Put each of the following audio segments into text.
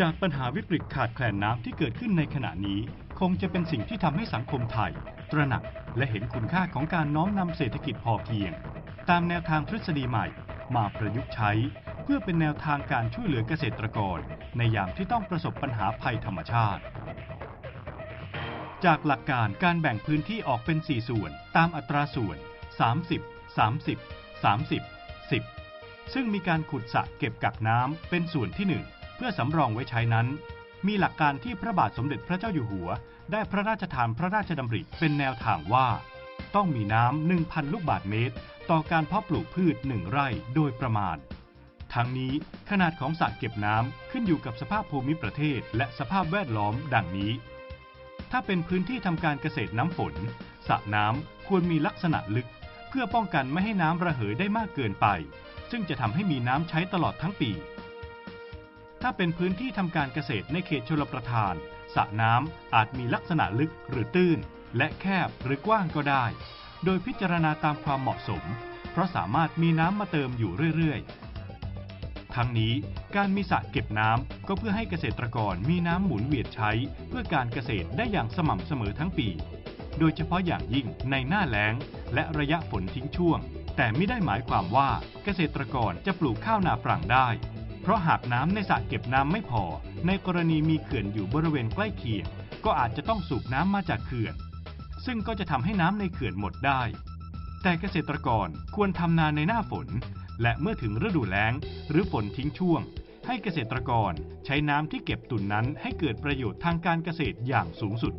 จากปัญหาวิกฤตขาดแคลนน้ำที่เกิดขึ้นในขณะนี้ คงจะเป็นสิ่งที่ทำให้สังคมไทย ตระหนักและเห็นคุณค่าของการน้อมนำเศรษฐกิจพอเพียง ตามแนวทางทฤษฎีใหม่ มาประยุกต์ใช้ เพื่อเป็นแนวทางการช่วยเหลือเกษตรกร ในยามที่ต้องประสบปัญหาภัยธรรมชาติ จากหลักการการแบ่งพื้นที่ออกเป็น 4 ส่วน ตามอัตราส่วน 30 30 30 10 ซึ่งมีการขุดสระเก็บกักน้ำเป็นส่วนที่ 1 เพื่อสำรองไว้ใช้นั้น มีหลักการที่พระบาทสมเด็จพระเจ้าอยู่หัว ได้พระราชทานพระราชดำริเป็นแนวทางว่า ต้องมีน้ำ1,000 ลูกบาศก์เมตร ต่อการเพาะปลูกพืช1ไร่โดยประมาณ ทั้งนี้ขนาดของสระเก็บน้ำขึ้นอยู่กับสภาพภูมิประเทศ และสภาพแวดล้อมดังนี้ ถ้าเป็นพื้นที่ทำการเกษตรน้ำฝนสระน้ำควรมีลักษณะลึก เพื่อป้องกันไม่ให้น้ำระเหยได้มากเกินไป ซึ่งจะทำให้มีน้ำใช้ตลอดทั้งปี ถ้าเป็นพื้นที่ทำการเกษตรในเขตชลประทานสระน้ำอาจมีลักษณะลึกหรือตื้น และแคบหรือกว้างก็ได้ โดยพิจารณาตามความเหมาะสม เพราะสามารถมีน้ำมาเติมอยู่เรื่อยๆ ทั้งนี้การมีสระเก็บน้ำก็เพื่อให้เกษตรกรมีน้ำหมุนเวียนใช้ เพื่อการเกษตรได้อย่างสม่ำเสมอทั้งปี โดยเฉพาะอย่างยิ่งในหน้าแล้ง และระยะฝนทิ้งช่วง แต่ไม่ได้หมายความว่าเกษตรกรจะปลูกข้าวนาปรังได้ เพราะหากน้ำในสระเก็บน้ำไม่พอ ในกรณีมีเขื่อนอยู่บริเวณใกล้เคียง ก็อาจจะต้องสูบน้ำมาจากเขื่อน ซึ่งก็จะทำให้น้ำในเขื่อนหมดได้ แต่เกษตรกรควรทำนาในหน้าฝน และเมื่อถึงฤดูแล้ง หรือฝนทิ้งช่วง ให้เกษตรกรใช้น้ำที่เก็บตุนนั้นให้เกิดประโยชน์ทางการเกษตรอย่างสูงสุด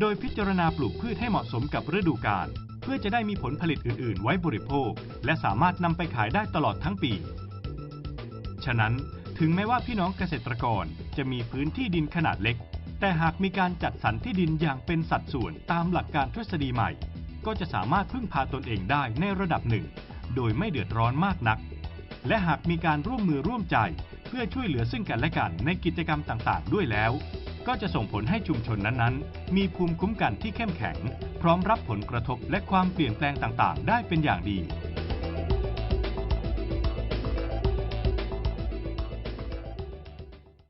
โดยพิจารณาปลูกพืชให้เหมาะสมกับฤดูกาลเพื่อจะได้มีผลผลิตอื่น ๆ ไว้บริโภค และสามารถนำไปขายได้ตลอดทั้งปี ฉะนั้นถึงแม้ว่าพี่น้องเกษตรกรจะมีพื้นที่ดินขนาดเล็ก แต่หากมีการจัดสรรที่ดินอย่างเป็นสัดส่วนตามหลักการทฤษฎีใหม่ ก็จะสามารถพึ่งพาตนเองได้ในระดับหนึ่ง โดยไม่เดือดร้อนมากนัก และหากมีการร่วมมือร่วมใจ เพื่อช่วยเหลือซึ่งกันและกันในกิจกรรมต่างๆ ด้วยแล้ว ก็จะส่งผลให้ชุมชนนั้นๆ มีภูมิคุ้มกันที่เข้มแข็ง พร้อมรับผลกระทบและความเปลี่ยนแปลงต่างๆ ได้เป็นอย่างดี